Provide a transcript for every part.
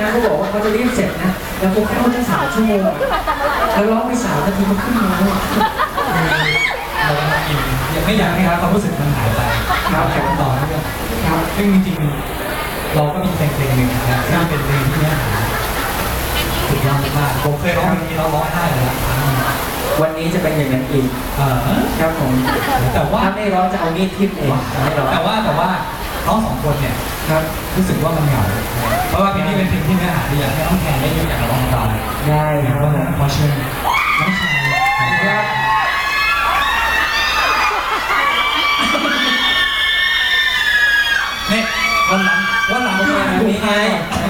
นะเขาบอกว่าเขาจะรีบเสร็จนะ แล้วเขาเข้าตั้งสามชั่วโมงอะแล้วร้องไปสามนาทีมันขึ้นมาแล้วอะเราอินยังไม่อยากให้ครับความรู้สึกมันหายไปครับแข่งต่อเนื่องครับซึ่งจริงๆเราก็มีเพลงเพลงหนึ่งนะครับที่เป็นเพลงที่เนื้อหาสุดยอดมากผมเคยร้องเพลงนี้แล้วร้องไห้เลยละครั้งหนึ่งวันนี้จะเป็นอย่างนั้นอีกเออ ครับผมแต่ว่าถ้าไม่ร้องจะเอามีดทิ่มเองไม่ร้องแต่ว่าแต่ว่า น้องสองคนเนี่ยครับรู้สึกว่ามันเหงาเพราะว่าเพลงนี้เป็นเพลงที่เนื้อหาดีอยากให้น้องแทนได้อยู่อย่างร้องตายได้คนะรับเพราะฉะนั้นขอเชิญน้องชายครับเนี่ยวันหลังวันหลังผมที่มามาถูถูกกใคร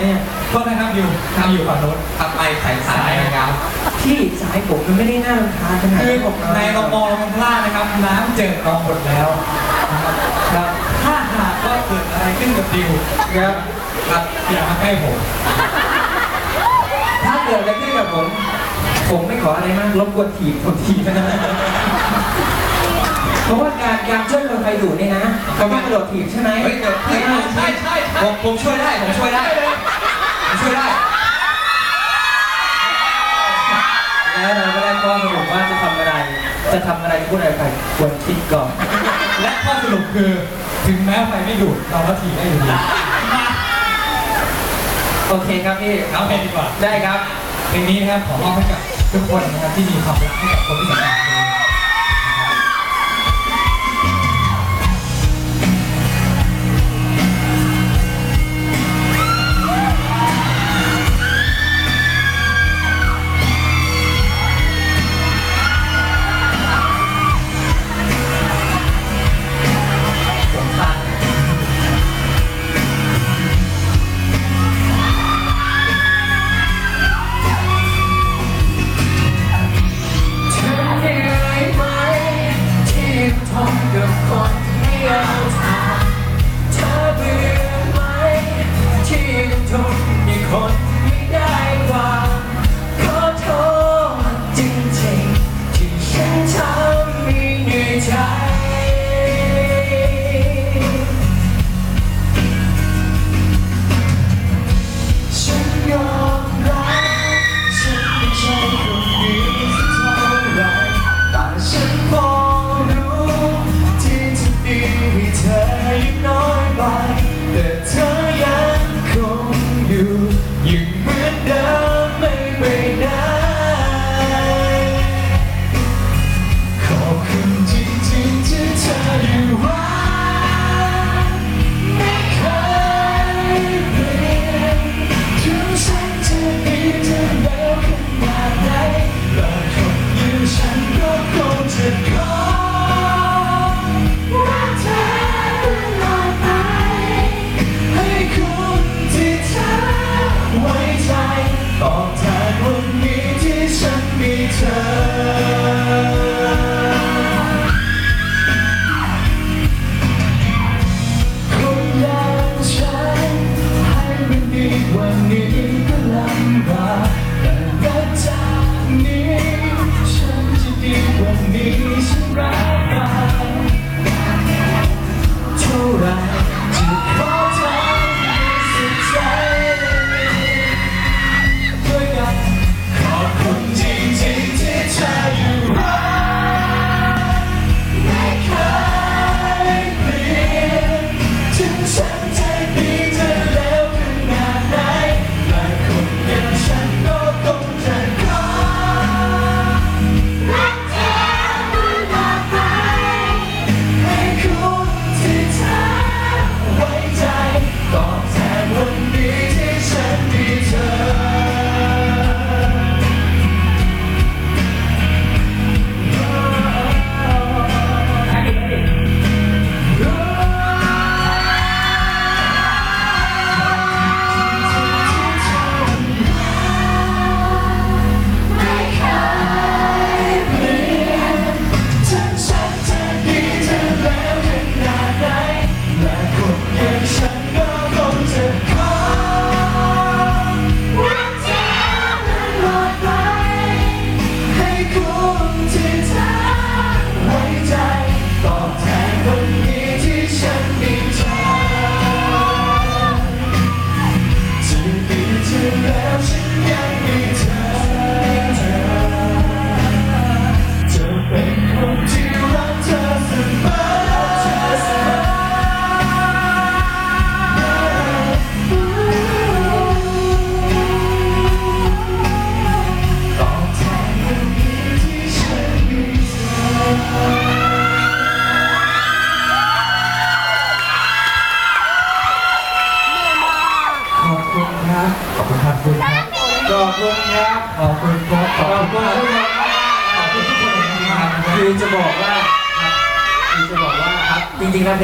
เนี่ยโทษนะครับอยู่ทำอยู่ฝั่งโน้นทำไมใส่สายนะครับที่สายผมมันไม่ได้น่ารำคาญขนาดคือนั้นหรอกในเรามองลงข้างล่างนะครับ น้ำเจิ่งนองหมดแล้วนะครับครับถ้าหากว่า เกิดอะไรขึ้นกับดิวครับครับอย่ามาใกล้ผม ถ้าเกิดอะไรขึ้นกับผม ผมไม่ขออะไรมากรบกวนถีบผมทีนะเพราะว่าการการช่วยคนไปดูดเนี่ยนะเขาไม่กระโดดถีบใช่ไหมเฮ้ยเดี๋ยวเฮ้ยใช่ใช่ผมผมช่วยได้ ผมช่วยได้ ผมช่วยได้ แล้วเราก็ได้ข้อสรุปว่าจะทำอะไร จะทำอะไรพูดอะไรไปควรคิดก่อน และข้อสรุปคือ ถึงแม้ไฟไม่ดูดเราก็ถีบได้อยู่ดีมาโอเคครับพี่เอาเพลงดีกว่า ได้ครับ เพลงนี้นะครับขอมอบให้กับทุกคนนะครับที่มีความรักให้กับคนที่สำคัญ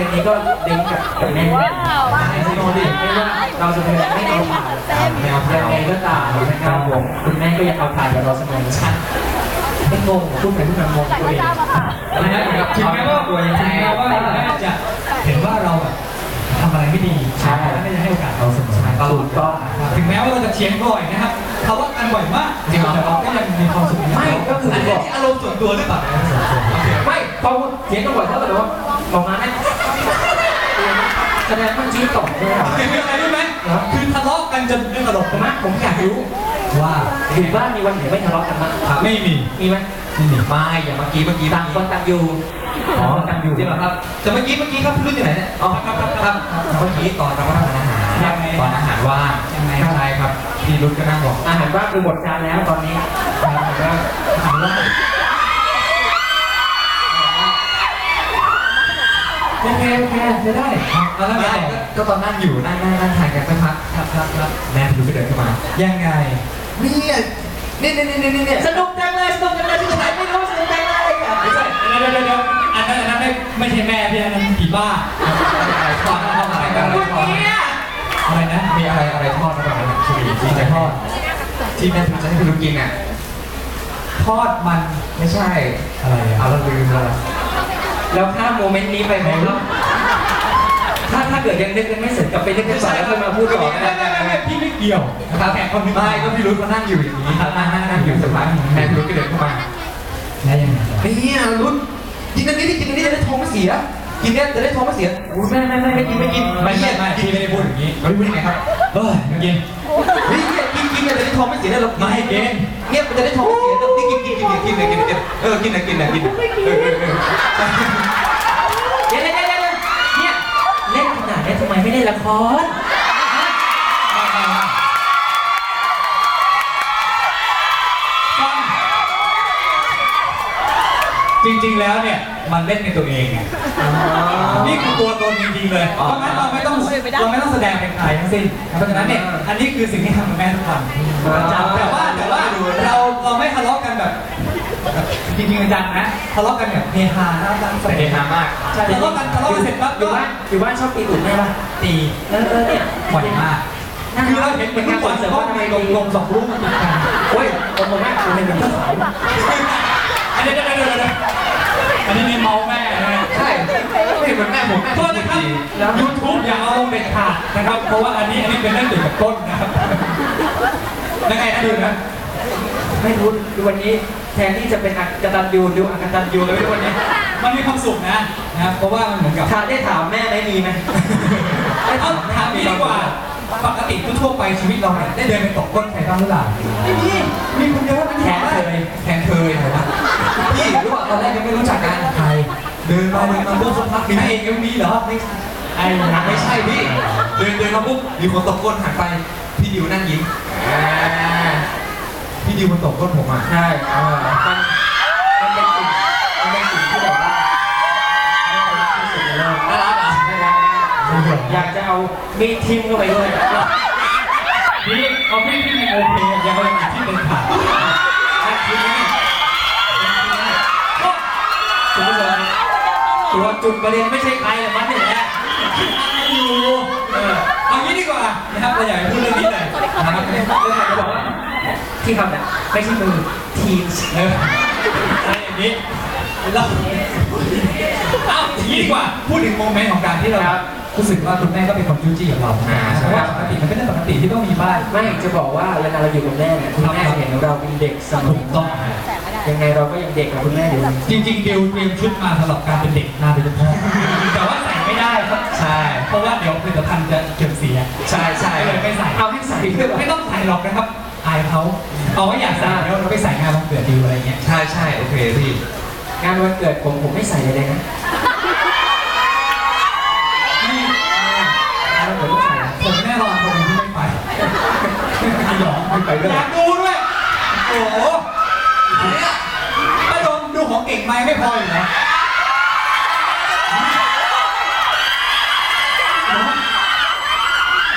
งๆแล้วเพลงนี้ก็เด้งกับกับแม่ไม่โนดิไม่ว่าเราจะเป็นไม่เอาผ่านไม่เอาผ่านยังไงก็ตามนะครับผมคุณแม่ก็ยังเอาผ่านกับเราเสมอชัดไม่งงพูดไปพูดมางงตัวเองอะไรนะถึงแม้ว่าถึงแม้ว่าแม่จะเห็นว่าเราแบบทำอะไรไม่ดีแล้วไม่ได้ให้โอกาสเราเสมอตลอดก็ถึงแม้ว่าเราจะเถียงบ่อยนะครับทะเลาะกันบ่อยมากแต่เราก็ยังมีความสุขไม่ก็คืออันบนี้อกอารมณ์ส่วนตัวหรือเปล่าเนี่ยโอเคไม่พอเสียงก็บอกเขาแต่ว่าบอกมาไหมแส ดงว่าชี้ตอบด้วยเหรอ คืออะไรรู้ไหมคือทะเลาะกันจนเรื่องตลกผมว่าผมอยากรู้ว่าอยู่บ้านมีวันไหนไม่ทะเลาะกันบ้างครับไม่มีมีไหมไม่มีไม่อย่างเมื่อกี้เมื่อกี้ต่างคนต่างอยู่อ๋อต่างอยู่ใช่ไหมครับแต่เมื่อกี้เมื่อกี้ครับพี่รุ่นอยู่ไหนเนี่ยอ๋อครับครับครับเมื่อกี้ตอนรับประทานอาหารตอนอาหารว่างยังไงใช่ครับพี่รุ่นก็นั่งบอกอาหารว่างคือหมดจานแล้วตอนนี้อาหารว่างอาหารว่าง โอเคโอเคจะได้แล้วแล้วไงก็ตอนนั่งอยู่นั่งนั่งนั่งทานกันสักพักครับครับครับแม่พี่รุ่นก็เดินเข้ามา ยังไงเนี่ยนี่นี่นี่นี่นี่สนุกจังเลยสนุกจังเลยที่ไหนไม่รู้สนุกจังเลยไม่ใช่เดี๋ยวเดี๋ยวเดี๋ยวอันนั้นอันนั้นไม่ไม่ใช่แม่พี่อันนั้นผีบ้าทอดทอดอะไรกันอะไรทอดอะไรนะมีอะไรอะไรทอดระหว่างนั้นคือที่จะทอดที่แม่พี่จะให้พี่รุ่นกินอะทอดมันไม่ใช่อะไรเอาอะเราลืมแล้ว แล้วข้ามโมเมนต์นี้ไปไหมครับถ้าถ้าเกิดยังนึกกันไม่เสร็จกลับไปนึกกันก่อนแล้วค่อยมาพูดต่อไม่ไม่ไม่พี่ไม่เกี่ยวครับแขกคนนึงไม่ก็พี่รุ่นเขานั่งอยู่อย่างนี้นั่งนั่งนั่งอยู่สักพักแม่พี่รุ่นก็เดินเข้ามาแล้วยังไงเนี่ยรุ่นกินอันนี้ดิกินอันนี้จะได้ท้องไม่เสีย กินเนี้ยจะได้ท้องไม่เสียไม่ไม่ไม่ไม่กินไม่กินไม่ไม่ไม่พี่ไม่ได้พูดอย่างนี้เราพูดยังไงครับเฮ้ยไม่กิน กินกินเนี่ยจะได้ท้องไม่เสียเนี่ยเราไม่ให้กินเนี่ยมันจะได้ท้องไม่เสียเรานี่กินกินกินกินกินกินกินเออกินนะกินนะกินเออเออเออเดี๋ยวเดี๋ยวเดี๋ยวเนี่ยเล่นขนาดนี้ทำไมไม่เล่นละครจริงๆแล้วเนี่ยมันเล่นในตัวเองไง นี่คือตัวตนจริงๆเลย เพราะงั้นเราไม่ต้องเราไม่ต้องแสดงเป็นใครทั้งสิ้น เพราะฉะนั้นเนี่ย อันนี้คือสิ่งที่ทำกับแม่ทุกวันแต่ว่าแต่ว่าเราเราไม่ทะเลาะกันแบบจริงๆจังๆนะทะเลาะกันแบบเฮฮาน่ารักแต่เฮฮามากใช่ทะเลาะกันทะเลาะกันเสร็จปั๊บอก็ยู่บ้านอยู่บ้านชอบตีตุ่นไหมล่ะตีเออเออเนี่ยบ่อยมากคือเราเห็นเป็นทุกวันแต่ว่าทำไมลงลงสองรูปมันติดกันโอ้ยผมบอกว่าผมเป็นเจ้าสาวอันนี้เดี๋ยวเดี๋ยวเดี๋ยว อันนี้มีเมาแม่นะใช่ไม่เหมือนแม่ผมแม่โทษนะครับแล้วยูทูบอย่าเอาลงเด็ดขาดนะครับ เพราะว่าอันนี้อันนี้เป็นเรื่องเกี่ยวกับต้นนะครับยังไงนะดูนะไม่รู้ดูวันนี้แทนที่จะเป็นอักตันยูดูอักตันยูเลยวันนี้ มันมีความสุขนะนะครับเพราะว่ามันเหมือนกับถามได้ถามแม่ไหมมีไหมเอาถามนี้ดีกว่า ปกติทั่วๆไปชีวิตเราเนี่ยได้เดินไปตกก้นใครบ้างหรือเปล่าไม่มีมีคนเดียวเท่านั้นแขที่นทำเคได้ยแทนเคยเหรอวะ พี่รู้ป่ะตอนแรกยังไม่รู้จักกันใครเดินมาเดินมาปุ๊บสักพักมีนางแม่เอกยังมีเหรอไม่ไอ้นะไม่ใช่พี่เดินเดินมาปุ๊บมีคนตบก้นหันไปพี่ดิวนั่งยิ้มอ่าพี่ดิวมันตบก้นผมอะใช่เออมันมันเป็นสิ่งมันเป็นสิ่งที่แบบว่าน่ารักที่สุดในโลกน่ารักอะน่ารักอยากจะเอามีดทิมเข้าไปด้วยนี่เอาพี่ที่มีโอเคยังไม่มีที่เป็นขาด ทีนี้คุณผู้ชมตัว จุดประเด็นไม่ใช่ใครหรอกมันนี่แหละอยู่เออเอางี้ดีกว่านะครับเราอยากให้พูดเรื่องนี้เลยนะครับเรื่องไหนจะบอกว่าที่ทำเนี่ยไม่ใช่มือทีมเอออะไรอย่างนี้เราเอาอย่างนี้ดีกว่าพูดถึงโมเมนต์ของการที่เรารู้สึกว่าคุณแม่ก็เป็นคนจู้จี้กับเราเพราะว่าปกติมันเป็นเรื่องปกติที่ต้องมีบ้านไม่จะบอกว่าเวลาเราอยู่กับแม่เนี่ยคุณแม่เห็นเราเป็นเด็กเสมถูอกต้อง ยังไงเราก็ยังเด็กกับคุณแม่อยู่จริงๆเดวเตรียมชุดมาสำหรับการเป็นเด็กหน้าเป็นพ่อแต่ว่าใส่ไม่ได้ครับใส่ใช่ เพราะว่าเดี๋ยวผลิตภัณฑ์จะเก็บเสียใช่ใช่ก็เลยไม่ใส่เอาให้ใส่ด้วยเหรอไม่ต้องใส่หรอกนะครับอายเขาเอาไว้อยากใส่เดี๋ยวเราไปใส่งานวันเกิดดีอะไรเงี้ยใช่ใช่โอเคพี่งานวันเกิดผมผมไม่ใส่เลยนะนี่งานวันเกิดไม่ใส่นะผมแน่นอนคนหนึงที่ไม่ไปขยองไม่ไปด้วยอยากดูด้วยโอ้โหถ้าโดนดูของเก่งไหมไม่พออยู่นะ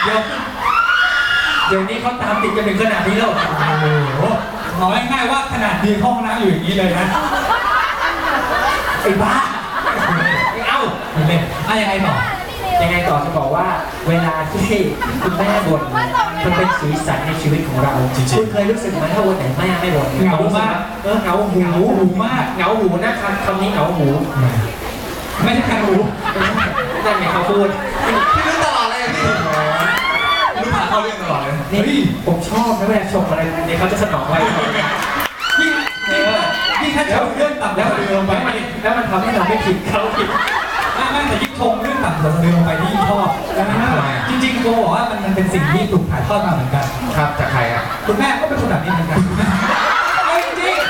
เดี๋ยวเดี๋ยวนี้เขาตามติดกันถึงขนาดนี้แล้วโอ้โหเอาง่ายๆว่าขนาดดีห้องน้ำอยู่อย่างนี้เลยนะไอ้บ้าไอ้เอ้ามันเล่นอะยังไงต่อ ยังไงต่อจะบอกว่าเวลาที่คุณแม่บ่นมันเป็นสีสันในชีวิตของเราจริงๆ คุณเคยรู้สึกไหมถ้าวันไหนแม่ไม่บ่นเหงามากเออเหงาหูเหงาหูมากเหงาหูนะครับคำนี้เหงาหู ไม่ใช่การรู้นั่นไงเขาพูดพี่รู้ตลอดเลยอะพี่รู้ผ่านเข้าเรื่องตลอดเลยนี่ผมชอบนะเวลาชมอะไรเนี่ยเขาจะสนองไว้ยิ่งเออยิ่งถ้าชมเรื่องต่ำแล้วเรือลงไปแล้วมันแล้วมันทำให้เราไม่ผิดเขาผิด ไม่ไม่แต่ยิ่งชมเรื่องต่ำแล้วเรือลงไปนี่ยิ่งชอบจริงๆโกบอกว่ามันมันเป็นสิ่งที่ถูกถ่ายทอดมาเหมือนกัน ครับจากใครอะคุณแม่ก็เป็นคนแบบนี้เหมือนกันเอาจริงๆ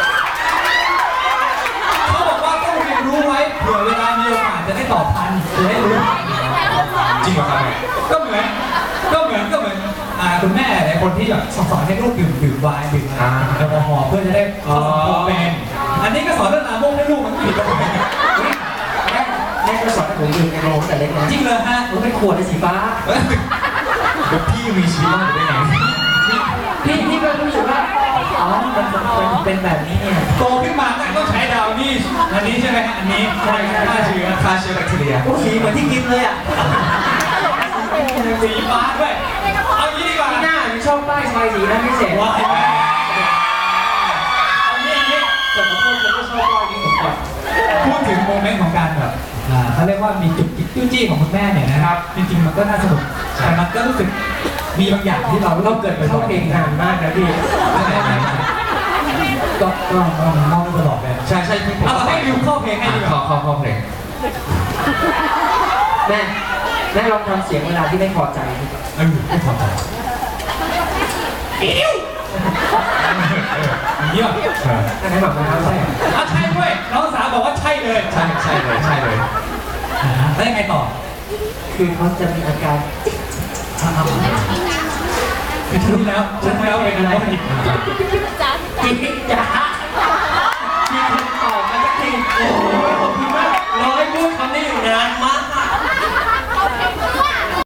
เขาบอกว่าต้องเรียนรู้ไว้เผื่อเวลามีโอกาสจะได้ตอบทันจะได้รู้จริงเหรอครับก็เหมือนก็เหมือนก็เหมือนอ่าคุณแม่หลายคนที่แบบสอนให้ลูกดื่มดื่มไวน์ดื่มอะไรแอลกอฮอล์เพื่อจะได้เข้าสังคมเป็นอันนี้ก็สอนเรื่องลามกให้ลูกมันผิดตรงไหนแม่แม่ ก็สอนให้ผมดื่มแอลกอฮอล์ตั้งแต่เล็กนะจริงเลยฮะผมเป็นขวดในสีฟ้าเอ้ยเดี๋ยวพี่มีชีวิตรอดอยู่ได้ไงพี่พี่ก็รู้สึกว่า อ๋อ มันมันเป็นแบบนี้เนี่ย โตขึ้นมาก็ต้องใช้ดาวนี่อันนี้ใช่ไหมฮะอันนี้ใช่ ฆ่าเชื้อฆ่าเชื้อแบคทีเรียโอ้สีเหมือนที่กินเลยอะสีฟ้าด้วยเอางี้ดีกว่า ที่หน้ามันชอบป้ายชายสีนั้นพิเศษว้ายแม่เอางี้อย่างนี้แต่ขอโทษฉันก็ชอบป้ายนี้ผมก่อนพูดถึงโมเมนต์ของการแบบ อ่าเขาเรียกว่ามีจุกจิกจู้จี้ของคุณแม่เนี่ยนะครับ จริงๆมันก็น่าสนุกแต่มันก็รู้สึกมีบางอย่างที่เราเราเราเกิเกิดดไปไปเข้าเข้าเพเพลลงงนานมากนะพี่ก็ก็ก็มองตลอดเลยใช่ใช่พี่ผมเอาเราให้วิวเข้าเพลงให้ดีกเข้าว่าเข้าเข้าเพลงแม่แม่ลองทำเสียงเวลาที่ไม่พอใจเออไม่พอใจเยี่ยมอันนั้นแบบน้ำใช่อะใช่ด้วยน้องสาวบอกว่าใช่เลย ใช่ใช่เลยใช่เลย อ่าแล้วยังไงต่อ คือเขาจะมีอาการคือาไปทุบแล้วชุดที่แล้วเป็นอะไรผิดจิ๊กจ้ามีคนตอบมาสักทีโอ้โหขอบคุณมากร้อยพูดคำนี้อยู่นานมาก